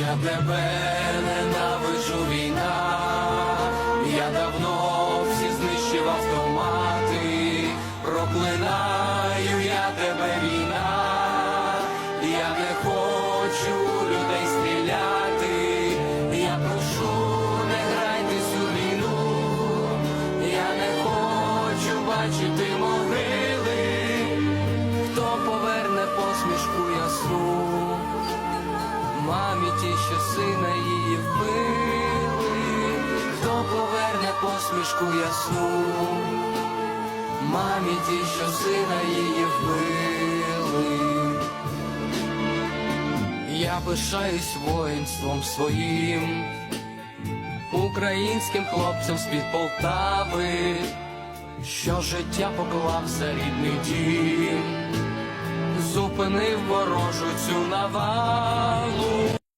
Я тебе ненавиджу війна, я давно всі знищив автомати, проклинаю я тебе війна, я не хочу людей стріляти, я прошу, не грайтесь у війну, я не хочу бачити могили, хто поверне Мамі ті, що сина її вбили, хто поверне посмішку ясну, мамі ті, що сина її вбили. Я пишаюсь воїнством своїм, українським хлопцям з-під Полтави, що життя поклав за рідний дім зупинив ворожу цю навалу.